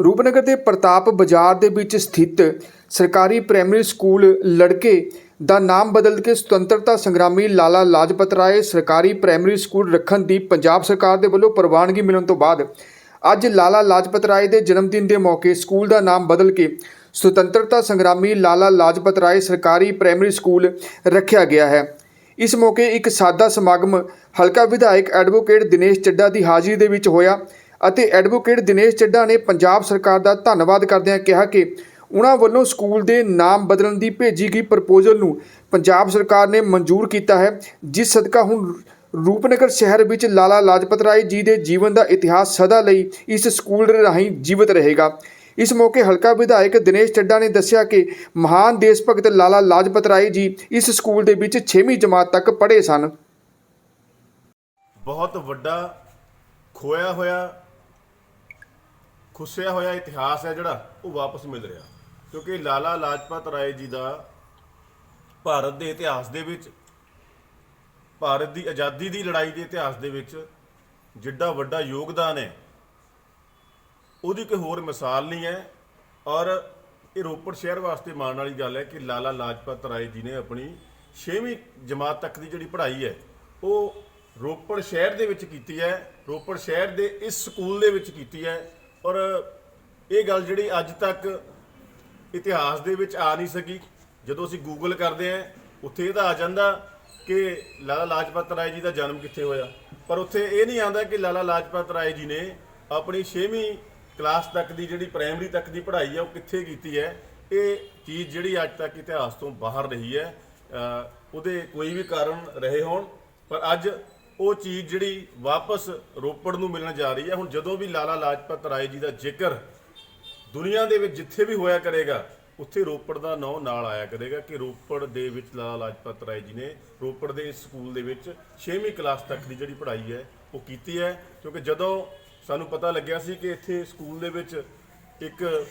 ਰੂਪਨਗਰ ਦੇ ਪ੍ਰਤਾਪ ਬਾਜ਼ਾਰ ਦੇ ਵਿੱਚ ਸਥਿਤ ਸਰਕਾਰੀ ਪ੍ਰਾਇਮਰੀ ਸਕੂਲ ਲੜਕੇ ਦਾ ਨਾਮ ਬਦਲ ਕੇ ਸੁਤੰਤਰਤਾ ਸੰਗਰਾਮੀ ਲਾਲਾ ਲਾਜਪਤ ਰਾਏ ਸਰਕਾਰੀ ਪ੍ਰਾਇਮਰੀ ਸਕੂਲ ਰੱਖਣ ਦੀ ਪੰਜਾਬ ਸਰਕਾਰ ਦੇ ਵੱਲੋਂ ਪ੍ਰਵਾਨਗੀ ਮਿਲਣ ਤੋਂ ਬਾਅਦ ਅੱਜ ਲਾਲਾ ਲਾਜਪਤ ਰਾਏ ਦੇ ਜਨਮ ਦਿਨ ਦੇ ਮੌਕੇ ਸਕੂਲ ਦਾ ਨਾਮ ਬਦਲ ਕੇ ਸੁਤੰਤਰਤਾ ਸੰਗਰਾਮੀ ਲਾਲਾ ਲਾਜਪਤ ਰਾਏ ਸਰਕਾਰੀ ਪ੍ਰਾਇਮਰੀ ਸਕੂਲ ਰੱਖਿਆ ਗਿਆ ਹੈ। ਇਸ ਮੌਕੇ ਇੱਕ ਸਾਦਾ ਸਮਾਗਮ ਹਲਕਾ ਵਿਧਾਇਕ ਐਡਵੋਕੇਟ ਦਿਨੇਸ਼ ਚੱਡਾ ਦੀ ਹਾਜ਼ਰੀ ਦੇ ਵਿੱਚ ਹੋਇਆ। ਅਤੇ ਐਡਵੋਕੇਟ ਦਿਨੇਸ਼ ਚੱਡਾ ਨੇ ਪੰਜਾਬ ਸਰਕਾਰ ਦਾ ਧੰਨਵਾਦ ਕਰਦਿਆਂ ਕਿਹਾ ਕਿ ਉਹਨਾਂ ਵੱਲੋਂ ਸਕੂਲ ਦੇ ਨਾਮ ਬਦਲਣ ਦੀ ਭੇਜੀ ਗਈ ਪ੍ਰਪੋਜ਼ਲ ਨੂੰ ਪੰਜਾਬ ਸਰਕਾਰ ਨੇ ਮਨਜ਼ੂਰ ਕੀਤਾ ਹੈ, ਜਿਸ ਸਦਕਾ ਹੁਣ ਰੂਪਨਗਰ ਸ਼ਹਿਰ ਵਿੱਚ ਲਾਲਾ ਲਾਜਪਤ ਰਾਏ ਜੀ ਦੇ ਜੀਵਨ ਦਾ ਇਤਿਹਾਸ ਸਦਾ ਲਈ ਇਸ ਸਕੂਲ ਰਾਹੀਂ ਜੀਵਤ ਰਹੇਗਾ। ਇਸ ਮੌਕੇ ਹਲਕਾ ਵਿਧਾਇਕ ਦਿਨੇਸ਼ ਚੱਡਾ ਨੇ ਦੱਸਿਆ ਕਿ ਮਹਾਨ ਦੇਸ਼ ਭਗਤ ਲਾਲਾ ਲਾਜਪਤ ਰਾਏ ਜੀ ਇਸ ਸਕੂਲ ਦੇ ਵਿੱਚ 6ਵੀਂ ਜਮਾਤ ਤੱਕ ਪੜ੍ਹੇ ਸਨ। ਬਹੁਤ ਵੱਡਾ ਖੋਇਆ ਹੋਇਆ ਖੁੱਸਿਆ ਹੋਇਆ ਇਤਿਹਾਸ ਹੈ ਜਿਹੜਾ, ਉਹ ਵਾਪਸ ਮਿਲ ਰਿਹਾ। ਕਿਉਂਕਿ ਲਾਲਾ ਲਾਜਪਤ ਰਾਏ ਜੀ ਦਾ ਭਾਰਤ ਦੇ ਇਤਿਹਾਸ ਦੇ ਵਿੱਚ, ਭਾਰਤ ਦੀ ਆਜ਼ਾਦੀ ਦੀ ਲੜਾਈ ਦੇ ਇਤਿਹਾਸ ਦੇ ਵਿੱਚ ਜਿੱਡਾ ਵੱਡਾ ਯੋਗਦਾਨ ਹੈ, ਉਹਦੀ ਕੋਈ ਹੋਰ ਮਿਸਾਲ ਨਹੀਂ ਹੈ। ਔਰ ਇਹ ਰੋਪੜ ਸ਼ਹਿਰ ਵਾਸਤੇ ਮਾਣ ਵਾਲੀ ਗੱਲ ਹੈ ਕਿ ਲਾਲਾ ਲਾਜਪਤ ਰਾਏ ਜੀ ਨੇ ਆਪਣੀ 6ਵੀਂ ਜਮਾਤ ਤੱਕ ਦੀ ਜਿਹੜੀ ਪੜ੍ਹਾਈ ਹੈ, ਉਹ ਰੋਪੜ ਸ਼ਹਿਰ ਦੇ ਵਿੱਚ ਕੀਤੀ ਹੈ, ਰੋਪੜ ਸ਼ਹਿਰ ਦੇ ਇਸ ਸਕੂਲ ਦੇ ਵਿੱਚ ਕੀਤੀ ਹੈ। ਪਰ ਇਹ ਗੱਲ ਜਿਹੜੀ ਅੱਜ ਤੱਕ ਇਤਿਹਾਸ ਦੇ ਵਿੱਚ ਆ ਨਹੀਂ ਸਕੀ। ਜਦੋਂ ਅਸੀਂ ਗੂਗਲ ਕਰਦੇ ਆਂ ਉੱਥੇ ਇਹਦਾ ਆ ਜਾਂਦਾ ਕਿ ਲਾਲਾ ਲਾਜਪਤ ਰਾਏ ਜੀ ਦਾ ਜਨਮ ਕਿੱਥੇ ਹੋਇਆ। ਪਰ ਉੱਥੇ ਇਹ ਨਹੀਂ ਆਉਂਦਾ ਕਿ ਲਾਲਾ ਲਾਜਪਤ ਰਾਏ ਜੀ ਨੇ ਆਪਣੀ 6ਵੀਂ ਕਲਾਸ ਤੱਕ ਦੀ ਜਿਹੜੀ ਪ੍ਰਾਇਮਰੀ ਤੱਕ ਦੀ ਪੜ੍ਹਾਈ ਹੈ ਉਹ ਕਿੱਥੇ ਕੀਤੀ ਹੈ। ਇਹ ਚੀਜ਼ ਜਿਹੜੀ ਅੱਜ ਤੱਕ ਇਤਿਹਾਸ ਤੋਂ ਬਾਹਰ ਰਹੀ ਹੈ। ਉਹਦੇ ਕੋਈ ਵੀ ਕਾਰਨ ਰਹੇ ਹੋਣ। ਪਰ ਅੱਜ ਉਹ ਚੀਜ਼ ਜਿਹੜੀ ਵਾਪਸ ਰੋਪੜ ਨੂੰ ਮਿਲਣ ਜਾ ਰਹੀ ਹੈ। ਹੁਣ ਜਦੋਂ ਵੀ ਲਾਲਾ ਲਾਜਪਤ ਰਾਏ ਜੀ ਦਾ ਜ਼ਿਕਰ ਦੁਨੀਆ ਦੇ ਵਿੱਚ ਜਿੱਥੇ ਵੀ ਹੋਇਆ ਕਰੇਗਾ, ਉੱਥੇ ਰੋਪੜ ਦਾ ਨਾਂ ਨਾਲ ਆਇਆ ਕਰੇਗਾ ਕਿ ਰੋਪੜ ਦੇ ਵਿੱਚ ਲਾਲਾ ਲਾਜਪਤ ਰਾਏ ਜੀ ਨੇ ਰੋਪੜ ਦੇ ਇਸ ਸਕੂਲ ਦੇ ਵਿੱਚ 6ਵੀਂ ਕਲਾਸ ਤੱਕ ਦੀ ਜਿਹੜੀ ਪੜ੍ਹਾਈ ਹੈ, ਉਹ ਕੀਤੀ ਹੈ। ਕਿਉਂਕਿ ਜਦੋਂ ਸਾਨੂੰ ਪਤਾ ਲੱਗਿਆ ਸੀ ਕਿ ਇੱਥੇ ਸਕੂਲ ਦੇ ਵਿੱਚ ਇੱਕ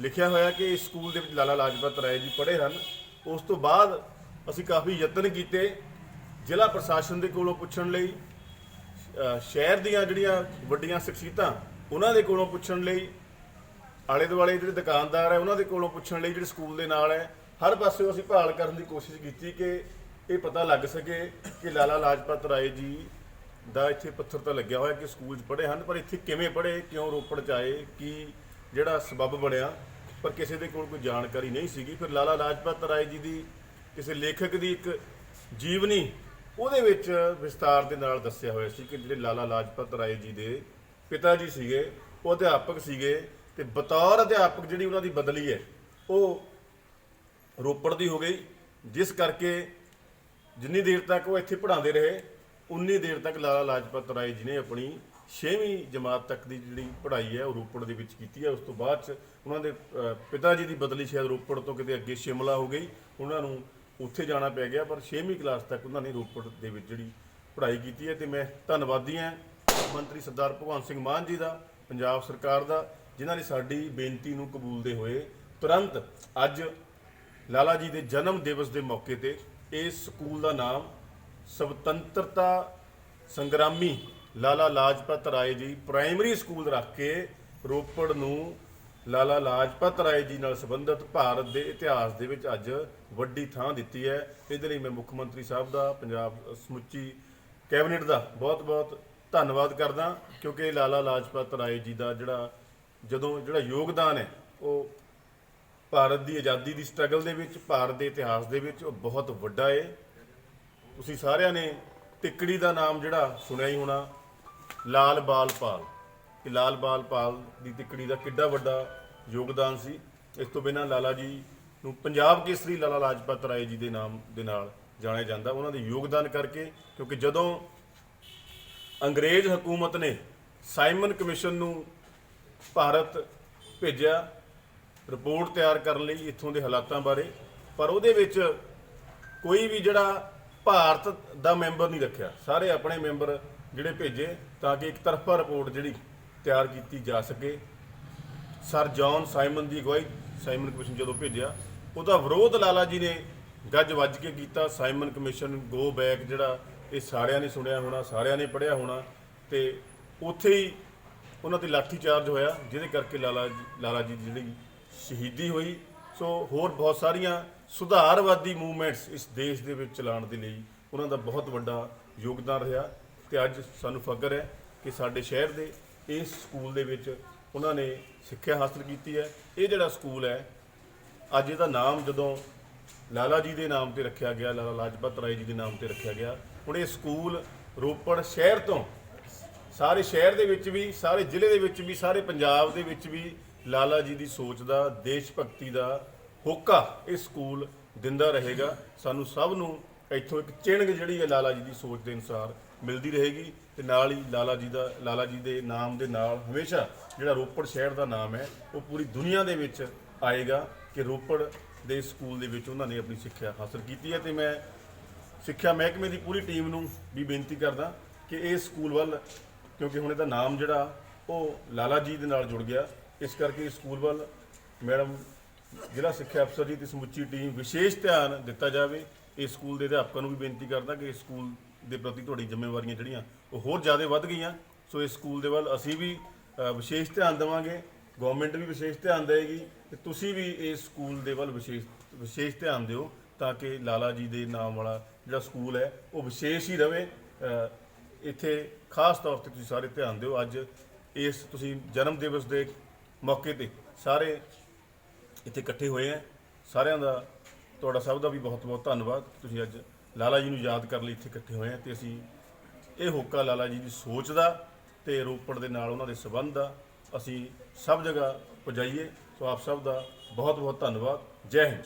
ਲਿਖਿਆ ਹੋਇਆ ਕਿ ਇਸ ਸਕੂਲ ਦੇ ਵਿੱਚ ਲਾਲਾ ਲਾਜਪਤ ਰਾਏ ਜੀ ਪੜ੍ਹੇ ਹਨ, ਉਸ ਤੋਂ ਬਾਅਦ ਅਸੀਂ ਕਾਫੀ ਯਤਨ ਕੀਤੇ। ਜ਼ਿਲ੍ਹਾ ਪ੍ਰਸ਼ਾਸਨ ਦੇ ਕੋਲੋਂ ਪੁੱਛਣ ਲਈ ਸ਼ਹਿਰ ਦੀਆਂ ਜਿਹੜੀਆਂ ਵੱਡੀਆਂ ਸ਼ਖਸੀਅਤਾਂ ਉਹਨਾਂ ਦੇ ਕੋਲੋਂ ਪੁੱਛਣ ਲਈ, ਆਲੇ ਦੁਆਲੇ ਜਿਹੜੇ ਦੁਕਾਨਦਾਰ ਹੈ, ਉਹਨਾਂ ਦੇ ਕੋਲੋਂ ਪੁੱਛਣ ਲਈ ਜਿਹੜੇ ਸਕੂਲ ਦੇ ਨਾਲ ਹੈ, ਹਰ ਪਾਸੇ ਅਸੀਂ ਭਾਲ ਕਰਨ ਦੀ ਕੋਸ਼ਿਸ਼ ਕੀਤੀ ਕਿ ਇਹ ਪਤਾ ਲੱਗ ਸਕੇ ਕਿ ਲਾਲਾ ਲਾਜਪਤ ਰਾਏ ਜੀ ਦਾ ਇੱਥੇ ਪੱਥਰ ਤਾਂ ਲੱਗਿਆ ਹੋਇਆ ਕਿ ਸਕੂਲ 'ਚ ਪੜ੍ਹੇ ਹਨ, ਪਰ ਇੱਥੇ ਕਿਵੇਂ ਪੜ੍ਹੇ, ਕਿਉਂ ਰੋਪੜ 'ਚ ਆਏ, ਕੀ ਜਿਹੜਾ ਸਬਬ ਬਣਿਆ, ਪਰ ਕਿਸੇ ਦੇ ਕੋਲ ਕੋਈ ਜਾਣਕਾਰੀ ਨਹੀਂ ਸੀਗੀ। ਫਿਰ ਲਾਲਾ ਲਾਜਪਤ ਰਾਏ ਜੀ ਦੀ ਕਿਸੇ ਲੇਖਕ ਦੀ ਇੱਕ ਜੀਵਨੀ ਉਹਦੇ ਵਿੱਚ ਵਿਸਤਾਰ ਦੇ ਨਾਲ ਦੱਸਿਆ ਹੋਇਆ ਸੀ ਕਿ ਜਿਹੜੇ ਲਾਲਾ ਲਾਜਪਤ ਰਾਏ ਜੀ ਦੇ ਪਿਤਾ ਜੀ ਸੀਗੇ ਉਹ ਅਧਿਆਪਕ ਸੀਗੇ ਤੇ ਬਤੌਰ ਅਧਿਆਪਕ ਜਿਹੜੀ ਉਹਨਾਂ ਦੀ ਬਦਲੀ ਹੈ, ਉਹ ਰੋਪੜ ਦੀ ਹੋ ਗਈ, ਜਿਸ ਕਰਕੇ ਜਿੰਨੀ ਦੇਰ ਤੱਕ ਉਹ ਇੱਥੇ ਪੜ੍ਹਾਉਂਦੇ ਰਹੇ, ਉਨੀ ਦੇਰ ਤੱਕ ਲਾਲਾ ਲਾਜਪਤ ਰਾਏ ਜੀ ਨੇ ਆਪਣੀ 6ਵੀਂ ਜਮਾਤ ਤੱਕ ਦੀ ਜਿਹੜੀ ਪੜ੍ਹਾਈ ਹੈ, ਉਹ ਰੋਪੜ ਦੇ ਵਿੱਚ ਕੀਤੀ ਹੈ। ਉਸ ਤੋਂ ਬਾਅਦ ਚ ਉਹਨਾਂ ਦੇ ਪਿਤਾ ਜੀ ਦੀ ਬਦਲੀ ਸ਼ਾਇਦ ਰੋਪੜ ਤੋਂ ਕਿਤੇ ਅੱਗੇ ਸ਼ਿਮਲਾ ਹੋ ਗਈ, ਉਹਨਾਂ ਨੂੰ ਉੱਥੇ ਜਾਣਾ ਪੈ ਗਿਆ, ਪਰ 6ਵੀਂ ਕਲਾਸ ਤੱਕ ਉਹਨਾਂ ਨੇ ਰੋਪੜ ਦੇ ਵਿੱਚ ਜਿਹੜੀ ਪੜ੍ਹਾਈ ਕੀਤੀ ਹੈ ਤੇ ਮੈਂ ਧੰਨਵਾਦੀ ਹਾਂ ਮੰਤਰੀ ਸਰਦਾਰ ਭਗਵੰਤ ਸਿੰਘ ਮਾਨ ਜੀ ਦਾ, ਪੰਜਾਬ ਸਰਕਾਰ ਦਾ, ਜਿਨ੍ਹਾਂ ਨੇ ਸਾਡੀ ਬੇਨਤੀ ਨੂੰ ਕਬੂਲਦੇ ਹੋਏ ਤੁਰੰਤ ਅੱਜ ਲਾਲਾ ਜੀ ਦੇ ਜਨਮ ਦਿਵਸ ਦੇ ਮੌਕੇ ਤੇ ਇਸ ਸਕੂਲ ਦਾ ਨਾਮ ਸੁਤੰਤਰਤਾ ਸੰਗਰਾਮੀ ਲਾਲਾ ਲਾਜਪਤ ਰਾਏ ਜੀ ਪ੍ਰਾਇਮਰੀ ਸਕੂਲ ਰੱਖ ਕੇ ਰੋਪੜ ਨੂੰ ਲਾਲਾ ਲਾਜਪਤ ਰਾਏ ਜੀ ਨਾਲ ਸੰਬੰਧਿਤ ਭਾਰਤ ਦੇ ਇਤਿਹਾਸ ਦੇ ਵਿੱਚ ਅੱਜ ਵੱਡੀ ਥਾਂ ਦਿੱਤੀ ਹੈ। ਇਹਦੇ ਲਈ ਮੈਂ ਮੁੱਖ ਮੰਤਰੀ ਸਾਹਿਬ ਦਾ, ਪੰਜਾਬ ਸਮੁੱਚੀ ਕੈਬਨਿਟ ਦਾ ਬਹੁਤ-ਬਹੁਤ ਧੰਨਵਾਦ ਕਰਦਾ, ਕਿਉਂਕਿ ਲਾਲਾ ਲਾਜਪਤ ਰਾਏ ਜੀ ਦਾ ਜਿਹੜਾ, ਜਦੋਂ ਜਿਹੜਾ ਯੋਗਦਾਨ ਹੈ, ਉਹ ਭਾਰਤ ਦੀ ਆਜ਼ਾਦੀ ਦੀ ਸਟਰਗਲ ਦੇ ਵਿੱਚ, ਭਾਰਤ ਦੇ ਇਤਿਹਾਸ ਦੇ ਵਿੱਚ ਉਹ ਬਹੁਤ ਵੱਡਾ ਹੈ ਤੁਸੀਂ ਸਾਰਿਆਂ ਨੇ ਟਿੱਕੜੀ ਦਾ ਨਾਮ ਜਿਹੜਾ ਸੁਣਿਆ ਹੀ ਹੋਣਾ, ਲਾਲ ਬਾਲ ਪਾਲ ਕਿ ਲਾਲ ਬਾਲ ਪਾਲ ਦੀ ਤਿੱਕੜੀ ਦਾ ਕਿੱਡਾ ਵੱਡਾ ਯੋਗਦਾਨ ਸੀ। ਇਸ ਤੋਂ ਬਿਨਾਂ ਲਾਲਾ ਜੀ ਨੂੰ ਪੰਜਾਬ ਕੇਸਰੀ ਲਾਲਾ ਲਾਜਪਤ ਰਾਏ ਜੀ ਦੇ ਨਾਮ ਦੇ ਨਾਲ ਜਾਣਿਆ ਜਾਂਦਾ। ਉਹਨਾਂ ਦੇ ਯੋਗਦਾਨ ਕਰਕੇ ਕਿਉਂਕਿ ਜਦੋਂ ਅੰਗਰੇਜ਼ ਹਕੂਮਤ ਨੇ ਸਾਈਮਨ ਕਮਿਸ਼ਨ ਨੂੰ ਭਾਰਤ ਭੇਜਿਆ, ਰਿਪੋਰਟ ਤਿਆਰ ਕਰਨ ਲਈ ਇੱਥੋਂ ਦੇ ਹਾਲਾਤਾਂ ਬਾਰੇ, ਪਰ ਉਹਦੇ ਵਿੱਚ ਕੋਈ ਵੀ ਜਿਹੜਾ ਭਾਰਤ ਦਾ ਮੈਂਬਰ ਨਹੀਂ ਰੱਖਿਆ। ਸਾਰੇ ਆਪਣੇ ਮੈਂਬਰ ਜਿਹੜੇ ਭੇਜੇ ਤਾਂ ਕਿ ਇੱਕ ਤਰਫਾ ਰਿਪੋਰਟ ਜਿਹੜੀ ਤਿਆਰ ਕੀਤੀ ਜਾ ਸਕੇ। ਸਰ ਜੌਨ ਸਾਈਮਨ ਦੀ ਅਗਵਾਈ ਸਾਈਮਨ ਕਮਿਸ਼ਨ ਜਦੋਂ ਭੇਜਿਆ, ਉਹਦਾ ਵਿਰੋਧ ਲਾਲਾ ਜੀ ਨੇ ਗੱਜ ਵੱਜ ਕੇ ਕੀਤਾ। ਸਾਈਮਨ ਕਮਿਸ਼ਨ ਗੋ ਬੈਕ ਜਿਹੜਾ ਇਹ ਸਾਰਿਆਂ ਨੇ ਸੁਣਿਆ ਹੋਣਾ, ਸਾਰਿਆਂ ਨੇ ਪੜ੍ਹਿਆ ਹੋਣਾ ਤੇ ਉੱਥੇ ਹੀ ਉਹਨਾਂ ਤੇ ਲਾਠੀ ਚਾਰਜ ਹੋਇਆ, ਜਿਹਦੇ ਕਰਕੇ ਲਾਲਾ ਜੀ ਲਾਲਾ ਜੀ ਦੀ ਜਿਹੜੀ ਸ਼ਹੀਦੀ ਹੋਈ। ਸੋ ਹੋਰ ਬਹੁਤ ਸਾਰੀਆਂ ਸੁਧਾਰਵਾਦੀ ਮੂਵਮੈਂਟਸ ਇਸ ਦੇਸ਼ ਦੇ ਵਿੱਚ ਚਲਾਉਣ ਦੇ ਲਈ ਉਹਨਾਂ ਦਾ ਬਹੁਤ ਵੱਡਾ ਯੋਗਦਾਨ ਰਿਹਾ ਤੇ ਅੱਜ ਸਾਨੂੰ ਫਕਰ ਹੈ ਕਿ ਸਾਡੇ ਸ਼ਹਿਰ ਦੇ ਇਸ ਸਕੂਲ ਦੇ ਵਿੱਚ ਉਹਨਾਂ ਨੇ ਸਿੱਖਿਆ ਹਾਸਲ ਕੀਤੀ ਹੈ। ਇਹ ਜਿਹੜਾ ਸਕੂਲ ਹੈ, ਅੱਜ ਇਹਦਾ ਨਾਮ ਜਦੋਂ ਲਾਲਾ ਜੀ ਦੇ ਨਾਮ ਤੇ ਰੱਖਿਆ ਗਿਆ, ਲਾਲਾ ਲਾਜਪਤ ਰਾਏ ਜੀ ਦੇ ਨਾਮ ਤੇ ਰੱਖਿਆ ਗਿਆ, ਹੁਣ ਇਹ ਸਕੂਲ ਰੋਪੜ ਸ਼ਹਿਰ ਤੋਂ ਸਾਰੇ ਸ਼ਹਿਰ ਦੇ ਵਿੱਚ ਵੀ, ਸਾਰੇ ਜ਼ਿਲ੍ਹੇ ਦੇ ਵਿੱਚ ਵੀ, ਸਾਰੇ ਪੰਜਾਬ ਦੇ ਵਿੱਚ ਵੀ ਲਾਲਾ ਜੀ ਦੀ ਸੋਚ ਦਾ, ਦੇਸ਼ ਭਗਤੀ ਦਾ ਹੋਕਾ ਇਹ ਸਕੂਲ ਦਿੰਦਾ ਰਹੇਗਾ। ਸਾਨੂੰ ਸਭ ਨੂੰ ਇੱਥੋਂ ਇੱਕ ਚਿਣਗ ਜਿਹੜੀ ਹੈ ਲਾਲਾ ਜੀ ਦੀ ਸੋਚ ਦੇ ਅਨੁਸਾਰ ਮਿਲਦੀ ਰਹੇਗੀ ਤੇ ਨਾਲ ਹੀ ਲਾਲਾ ਜੀ ਦਾ, ਲਾਲਾ ਜੀ ਦੇ ਨਾਮ ਦੇ ਨਾਲ ਹਮੇਸ਼ਾ ਜਿਹੜਾ ਰੋਪੜ ਸ਼ਹਿਰ ਦਾ ਨਾਮ ਹੈ, ਉਹ ਪੂਰੀ ਦੁਨੀਆ ਦੇ ਵਿੱਚ ਆਏਗਾ ਕਿ ਰੋਪੜ ਦੇ ਸਕੂਲ ਦੇ ਵਿੱਚ ਉਹਨਾਂ ਨੇ ਆਪਣੀ ਸਿੱਖਿਆ ਹਾਸਲ ਕੀਤੀ ਹੈ। ਤੇ ਮੈਂ ਸਿੱਖਿਆ ਮਹਿਕਮੇ ਦੀ ਪੂਰੀ ਟੀਮ ਨੂੰ ਵੀ ਬੇਨਤੀ ਕਰਦਾ ਕਿ ਇਹ ਸਕੂਲ ਵੱਲ, ਕਿਉਂਕਿ ਹੁਣ ਇਹਦਾ ਨਾਮ ਜਿਹੜਾ, ਉਹ ਲਾਲਾ ਜੀ ਦੇ ਨਾਲ ਜੁੜ ਗਿਆ। ਇਸ ਕਰਕੇ ਇਸ ਸਕੂਲ ਵੱਲ ਮੈਡਮ, ਜ਼ਿਲ੍ਹਾ ਸਿੱਖਿਆ ਅਫਸਰ ਜੀ ਤੇ ਸਮੁੱਚੀ ਟੀਮ ਵਿਸ਼ੇਸ਼ ਧਿਆਨ ਦਿੱਤਾ ਜਾਵੇ। ਇਸ ਸਕੂਲ ਦੇ ਅਧਿਆਪਕਾਂ ਨੂੰ ਵੀ ਬੇਨਤੀ ਕਰਦਾ ਕਿ ਇਸ ਸਕੂਲ ਦੇ ਪ੍ਰਤੀ ਤੁਹਾਡੀ ਜ਼ਿੰਮੇਵਾਰੀਆਂ ਜਿਹੜੀਆਂ ਉਹ ਹੋਰ ਜ਼ਿਆਦਾ ਵੱਧ ਗਈਆਂ। ਸੋ ਇਸ ਸਕੂਲ ਦੇ ਵੱਲ ਅਸੀਂ ਵੀ ਅ, ਵਿਸ਼ੇਸ਼ ਧਿਆਨ ਦੇਵਾਂਗੇ। ਗਵਰਨਮੈਂਟ ਵੀ ਵਿਸ਼ੇਸ਼ ਧਿਆਨ ਦੇਵੇਗੀ ਤੇ ਤੁਸੀਂ ਵੀ ਇਸ ਸਕੂਲ ਦੇ ਵੱਲ ਵਿਸ਼ੇਸ਼ ਵਿਸ਼ੇਸ਼ ਧਿਆਨ ਦਿਓ ਤਾਂ ਕਿ ਲਾਲਾ ਜੀ ਦੇ ਨਾਮ ਵਾਲਾ ਜਿਹੜਾ ਸਕੂਲ ਹੈ ਉਹ ਵਿਸ਼ੇਸ਼ ਹੀ ਰਵੇ। ਅ, ਇੱਥੇ ਖਾਸ ਤੌਰ ਤੇ ਤੁਸੀਂ ਸਾਰੇ ਧਿਆਨ ਦਿਓ। ਅੱਜ ਇਸ ਤੁਸੀਂ ਜਨਮ ਦਿਵਸ ਦੇ ਮੌਕੇ ਤੇ ਸਾਰੇ ਇੱਥੇ ਇਕੱਠੇ ਹੋਏ ਆ ਸਾਰਿਆਂ ਦਾ ਤੁਹਾਡਾ ਸਭ ਦਾ ਵੀ ਬਹੁਤ ਬਹੁਤ ਧੰਨਵਾਦ। ਤੁਸੀਂ ਅੱਜ ਲਾਲਾ ਜੀ ਨੂੰ ਯਾਦ ਕਰਨ ਲਈ ਇੱਥੇ ਇਕੱਠੇ ਹੋਏ ਆ ਤੇ ਅਸੀਂ ਇਹ ਹੋਕਾ ਲਾਲਾ ਜੀ ਦੀ ਸੋਚ ਦਾ ਤੇ ਰੋਪੜ ਦੇ ਨਾਲ ਉਹਨਾਂ ਦੇ ਸਬੰਧ ਦਾ ਅਸੀਂ ਸਭ ਜਗ੍ਹਾ ਪਹੁੰਚਾਈਏ ਸੋ ਆਪ ਸਭ ਦਾ ਬਹੁਤ ਬਹੁਤ ਧੰਨਵਾਦ। ਜੈ ਹਿੰਦ।